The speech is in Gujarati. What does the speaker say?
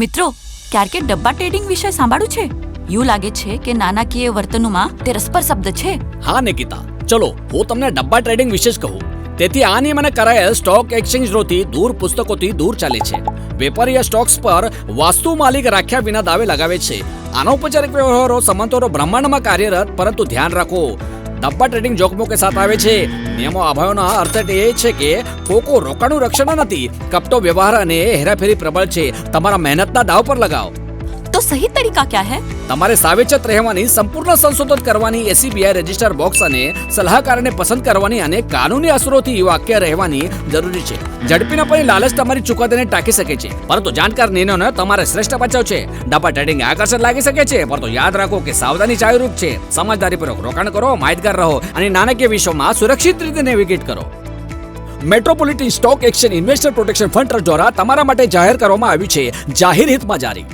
મિત્રો, ક્યારેક ડબ્બા ટ્રેડિંગ વિશે સાંભળ્યું છે? એવું લાગે છે કે નાણાકીય વર્તનમાં તે રસપર શબ્દ છે. હા, નિકિતા. ચલો, હું તમને ડબ્બા ટ્રેડિંગ વિશે જ કહું. તેથી આ નિયમ અને કરાયેલ સ્ટોક એક્સચેન્જરોથી દૂર પુસ્તકોથી દૂર ચાલે છે. વેપારીય સ્ટોક્સ પર વાસ્તુ માલિક રાખ્યા વિના દાવે લગાવે છે. અનૌપચારિક વ્યવહારો, સંબંધોનો બ્રહ્માંડમાં કાર્યરત, પરંતુ ધ્યાન રાખો. ડબ્બા ટ્રેડિંગ જોખમો કે સાથ આવે છે. નિયમો અભાવના અર્થ એ છે કે કોકો રોકાણનું રક્ષણ નથી. કપટો વ્યવહાર અને હેરાફેરી પ્રબળ છે. તમારા મહેનતના દાવ પર લગાવો. તો સહી તરીકા ક્યાં હે તમારે સાવેચત રહેવાની, સંપૂર્ણ સંશોધન કરવાની એસીબીઆઈ રજિસ્ટર બોક્સ અને સલાહકારને પસંદ કરવાની અને કાનૂની અસરોથી વાક્ય રહેવાની જરૂરી છે. ઝડપીના પરી લાલચ તમારી ચુકાદાને ટાંકી શકે છે. પરંતુ જાણકાર નિર્ણયોને તમારે શ્રેષ્ઠ બચાવ છે. ડબ્બા ટ્રેડિંગ આકર્ષણ લાગી શકે છે. પરંતુ યાદ રાખો કે સાવધાની ચાવીરૂપ છે. સમજદારીપૂર્વક રોકાણ કરો, માહિતગાર રહો અને નાણાકીય વિશ્વમાં સુરક્ષિત રીતે નેવિગેટ કરો. Metropolitan stock exchange investor protection fund trust દ્વારા તમારા માટે જાહેર કરવામાં આવ્યું છે. જાહેર હિતમાં જારી.